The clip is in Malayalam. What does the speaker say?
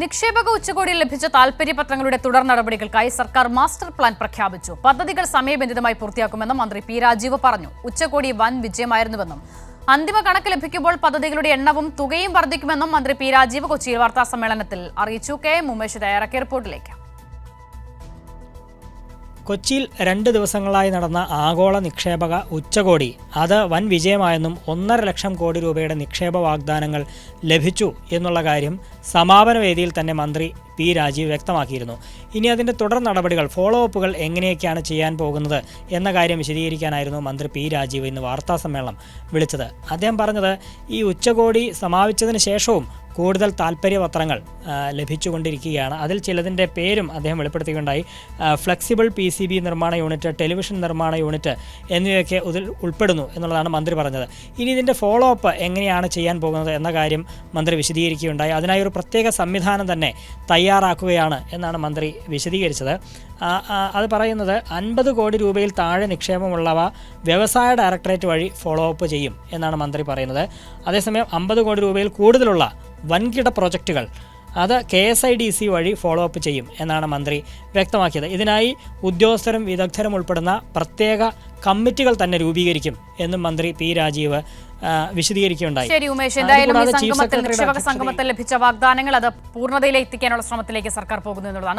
നിക്ഷേപക ഉച്ചകോടിയിൽ ലഭിച്ച താൽപര്യപത്രങ്ങളുടെ തുടർ നടപടികൾക്കായി സർക്കാർ മാസ്റ്റർ പ്ലാൻ പ്രഖ്യാപിച്ചു. പദ്ധതികൾ സമയബന്ധിതമായി പൂർത്തിയാക്കുമെന്നും മന്ത്രി പി രാജീവ് പറഞ്ഞു. ഉച്ചകോടി വൻ വിജയമായിരുന്നുവെന്നും. അന്തിമ കണക്ക് ലഭിക്കുമ്പോൾ പദ്ധതികളുടെ എണ്ണവും തുകയും വർദ്ധിക്കുമെന്നും മന്ത്രി പി രാജീവ് കൊച്ചിയിൽ വാർത്താ സമ്മേളനത്തിൽ അറിയിച്ചു. കെ ഉമേഷ് തയ്യാറാക്കിയ റിപ്പോർട്ടിലേക്ക് കൊച്ചിയിൽ രണ്ട് ദിവസങ്ങളായി നടന്ന ആഗോള നിക്ഷേപക ഉച്ചകോടി. അത് വൻ വിജയമായെന്നും ഒന്നര ലക്ഷം കോടി രൂപയുടെ നിക്ഷേപ വാഗ്ദാനങ്ങൾ ലഭിച്ചു എന്നുള്ള കാര്യം സമാപന വേദിയിൽ തന്നെ മന്ത്രി പി രാജീവ് വ്യക്തമാക്കിയിരുന്നു. ഇനി അതിന്റെ തുടർ നടപടികൾ ഫോളോ അപ്പുകൾ എങ്ങനെയൊക്കെയാണ് ചെയ്യാൻ പോകുന്നത് എന്ന കാര്യം വിശദീകരിക്കാനായിരുന്നു മന്ത്രി പി രാജീവ് ഇന്ന് വാർത്താ സമ്മേളനം വിളിച്ചത്. അദ്ദേഹം പറഞ്ഞത് ഈ ഉച്ചകോടി സമാപിച്ചതിന് ശേഷവും കൂടുതൽ താല്പര്യപത്രങ്ങൾ ലഭിച്ചുകൊണ്ടിരിക്കുകയാണ്. അതിൽ ചിലതിന്റെ പേരും അദ്ദേഹം വെളിപ്പെടുത്തിയിട്ടുണ്ടായി. ഫ്ലെക്സിബിൾ പി സി ബി നിർമ്മാണ യൂണിറ്റ് ടെലിവിഷൻ നിർമ്മാണ യൂണിറ്റ് എന്നിവയൊക്കെ ഇതിൽ ഉൾപ്പെടുന്നു എന്നുള്ളതാണ് മന്ത്രി പറഞ്ഞത്. ഇനി ഇതിന്റെ ഫോളോ അപ്പ് എങ്ങനെയാണ് ചെയ്യാൻ പോകുന്നത് എന്ന കാര്യം മന്ത്രി വിശദീകരിക്കുകയുണ്ടായി. അതിനായി ഒരു പ്രത്യേക സംവിധാനം തന്നെ തയ്യാറാക്കുകയാണ് എന്നാണ് മന്ത്രി വിശദീകരിച്ചത്. അത് പറയുന്നത് അൻപത് കോടി രൂപയിൽ താഴെ നിക്ഷേപമുള്ളവ വ്യവസായ ഡയറക്ടറേറ്റ് വഴി ഫോളോ അപ്പ് ചെയ്യും എന്നാണ് മന്ത്രി പറയുന്നത്. അതേസമയം അമ്പത് കോടി രൂപയിൽ കൂടുതലുള്ള വൻകിട പ്രോജക്റ്റുകൾ. അത് K S I D C വഴി ഫോളോ അപ്പ് ചെയ്യും എന്നാണ് മന്ത്രി വ്യക്തമാക്കിയത്. ഇതിനായി ഉദ്യോഗസ്ഥരും വിദഗ്ധരും ഉൾപ്പെടുന്ന പ്രത്യേക കമ്മിറ്റികൾ തന്നെ രൂപീകരിക്കും എന്നും മന്ത്രി പി രാജീവ് വിശദീകരിക്കുകയുണ്ടായി. ശരി ഉമേഷ്. എന്തായാലും സംഗമത്തിൽ ലഭിച്ച വാഗ്ദാനങ്ങൾ അത് പൂർണതയിലെത്തിക്കാനുള്ള ശ്രമത്തിലേക്ക് സർക്കാർ പോകുന്നു എന്നുള്ളതാണ്.